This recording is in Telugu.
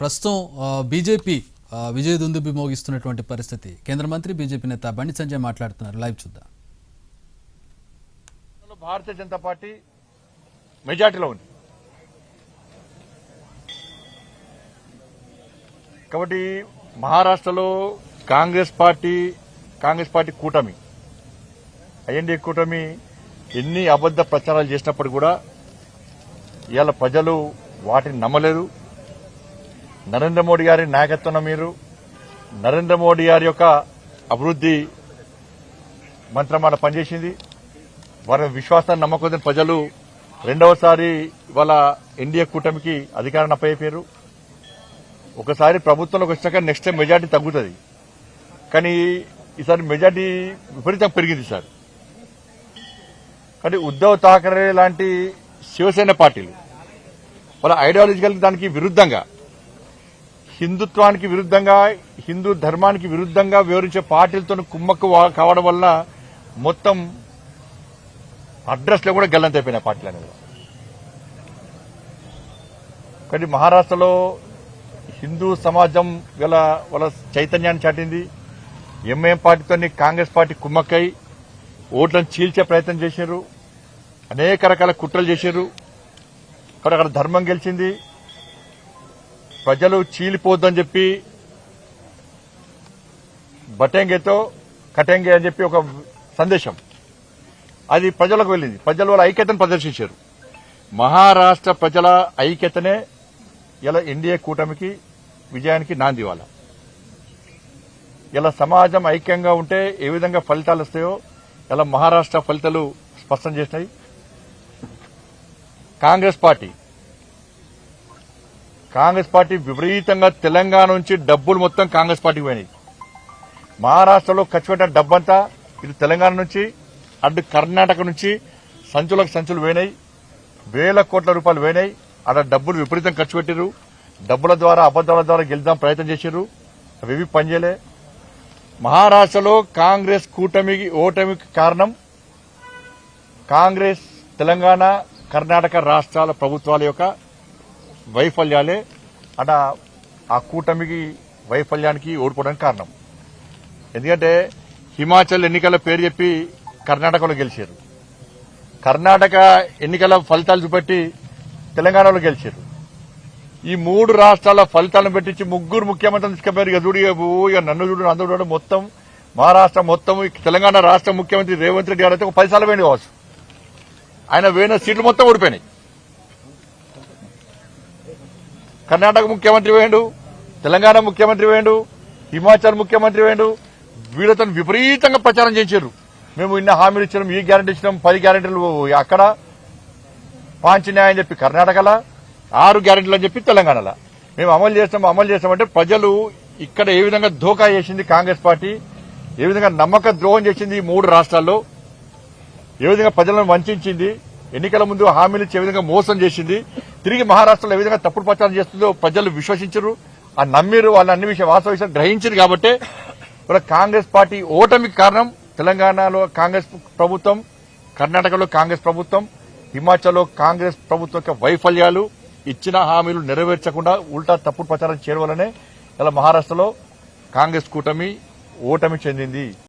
ప్రస్తుతం బీజేపీ విజయ దుందుబి మోగిస్తున్నటువంటి పరిస్థితి. కేంద్ర మంత్రి బీజేపీ నేత బండి సంజయ్ మాట్లాడుతున్నారు. లైవ్ చూద్దాం. భారతీయ జనతా పార్టీ మెజార్టీలో ఉంది. కాబట్టి మహారాష్ట్రలో కాంగ్రెస్ పార్టీ కాంగ్రెస్ పార్టీ కూటమి ఐఎన్డీ కూటమి ఎన్ని అబద్ధ ప్రచారాలు చేసినప్పుడు కూడా ఇవాళ ప్రజలు వాటిని నమ్మలేదు. నరేంద్ర మోడీ గారి నాయకత్వం మీరు నరేంద్ర మోడీ గారి యొక్క అభివృద్ధి మంత్రమాట పనిచేసింది. వారి విశ్వాసాన్ని నమ్మకం ప్రజలు రెండవసారి ఇవాళ ఎన్డీఏ కూటమికి అధికారాన్ని అప్పయ్యారు ఒకసారి ప్రభుత్వంలోకి వచ్చినాక నెక్స్ట్ టైం మెజార్టీ తగ్గుతుంది. కానీ ఈసారి మెజార్టీ విపరీతం పెరిగింది సార్. కానీ ఉద్దవ్ థాకరే లాంటి శివసేన పార్టీలు వాళ్ళ ఐడియాలజికల్ దానికి విరుద్ధంగా హిందుత్వానికి విరుద్ధంగా హిందూ ధర్మానికి విరుద్ధంగా వివరించే పార్టీలతో కుమ్మక్కు కావడం వల్ల మొత్తం అడ్రస్లో కూడా గల్లంత అయిపోయినాయి పార్టీలు అనేది కానీ మహారాష్ట్రలో హిందూ సమాజం గల వాళ్ళ చైతన్యాన్ని చాటింది. ఎంఐఎం పార్టీతో కాంగ్రెస్ పార్టీ కుమ్మక్కై ఓట్లను చీల్చే ప్రయత్నం చేశారు. అనేక రకాల కుట్రలు చేశారు. అక్కడ ధర్మం గెలిచింది. ప్రజలు చీలిపోద్దని చెప్పి బటెంగేతో కటెంగే అని చెప్పి ఒక సందేశం. అది ప్రజలకు వెళ్ళింది. ప్రజలు వాళ్ళ ఐక్యతను ప్రదర్శించారు. మహారాష్ట్ర ప్రజల ఐక్యతనే ఇలా ఎన్డీఏ కూటమికి విజయానికి నాంది వాళ్ళ ఇలా సమాజం ఐక్యంగా ఉంటే ఏ విధంగా ఫలితాలు వస్తాయో ఇలా మహారాష్ట్ర ఫలితాలు స్పష్టం చేసినాయి. కాంగ్రెస్ పార్టీ కాంగ్రెస్ పార్టీ విపరీతంగా తెలంగాణ నుంచి డబ్బులు మొత్తం కాంగ్రెస్ పార్టీకి పోయినాయి. మహారాష్ట్రలో ఖర్చు పెట్టిన డబ్బంతా ఇటు తెలంగాణ నుంచి అటు కర్ణాటక నుంచి సంచులకు సంచులు పోయినాయి. వేల కోట్ల రూపాయలు పోయినాయి. అక్కడ డబ్బులు విపరీతం ఖర్చు పెట్టారు డబ్బుల ద్వారా అబద్దాల ద్వారా గెలుద్దాం ప్రయత్నం చేశారు అవి ఏవి పనిచేయలే మహారాష్ట్రలో కాంగ్రెస్ కూటమికి ఓటమికి కారణం కాంగ్రెస్ తెలంగాణ కర్ణాటక రాష్ట్రాల ప్రభుత్వాల యొక్క వైఫల్యాలే అట ఆ కూటమికి వైఫల్యానికి ఓడిపోవడానికి కారణం. ఎందుకంటే హిమాచల్ ఎన్నికల పేరు చెప్పి కర్ణాటకలో గెలిచారు. కర్ణాటక ఎన్నికల ఫలితాలు చూపెట్టి తెలంగాణలో గెలిచారు. ఈ మూడు రాష్ట్రాల ఫలితాలను పెట్టించి ముగ్గురు ముఖ్యమంత్రులు తీసుకుపోయారు ఇక చూడు ఇక నన్ను చూడు అందరూ చూడు మొత్తం మహారాష్ట్ర మొత్తం తెలంగాణ రాష్ట్ర ముఖ్యమంత్రి రేవంత్ రెడ్డి గారు అయితే ఒక పది సార్లు వేయండి కావచ్చు. ఆయన వేయిన సీట్లు మొత్తం ఓడిపోయినాయి. కర్ణాటక ముఖ్యమంత్రి వేయండు తెలంగాణ ముఖ్యమంత్రి వేయండు హిమాచల్ ముఖ్యమంత్రి వేయండు వీళ్ళతో విపరీతంగా ప్రచారం చేశారు మేము ఇన్న హామీలు ఇచ్చినాం ఈ గ్యారెంటీ ఇచ్చినాం పది గ్యారెంటీలు అక్కడ పాంచన్యాయం అని చెప్పి కర్ణాటకలో ఆరు గ్యారంటీలు అని చెప్పి తెలంగాణలో. మేము అమలు చేస్తాం అమలు చేస్తామంటే ప్రజలు ఇక్కడ ఏ విధంగా ధోకా చేసింది కాంగ్రెస్ పార్టీ ఏ విధంగా నమ్మక ద్రోహం చేసింది ఈ మూడు రాష్ట్రాల్లో ఏ విధంగా ప్రజలను వంచింది ఎన్నికల ముందు హామీలు ఇచ్చి ఏ విధంగా మోసం చేసింది తిరిగి మహారాష్ట్రలో ఏ విధంగా తప్పుడు ప్రచారం చేస్తుందో ప్రజలు విశ్వసించరు. ఆ నమ్మిరు వాళ్ళ అన్ని విషయం వాస్తవ విషయం గ్రహించారు కాబట్టి ఇవాళ కాంగ్రెస్ పార్టీ ఓటమికి కారణం తెలంగాణలో కాంగ్రెస్ ప్రభుత్వం కర్ణాటకలో కాంగ్రెస్ ప్రభుత్వం హిమాచల్లో కాంగ్రెస్ ప్రభుత్వం యొక్క వైఫల్యాలు ఇచ్చిన హామీలు నెరవేర్చకుండా ఉల్టా తప్పుడు ప్రచారం చేయడం వల్లనే ఇలా మహారాష్ట్రలో కాంగ్రెస్ కూటమి ఓటమి చెందింది.